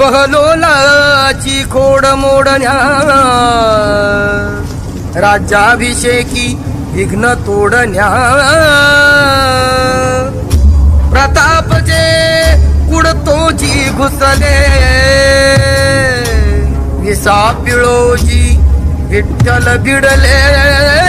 बहलोलाची खोड मोडण्या. राज्याभिषेकी विघ्न तोडण्या. प्रतापचे कुडतोची घुसले. विसा पिळोजी विठ्ठल बिडले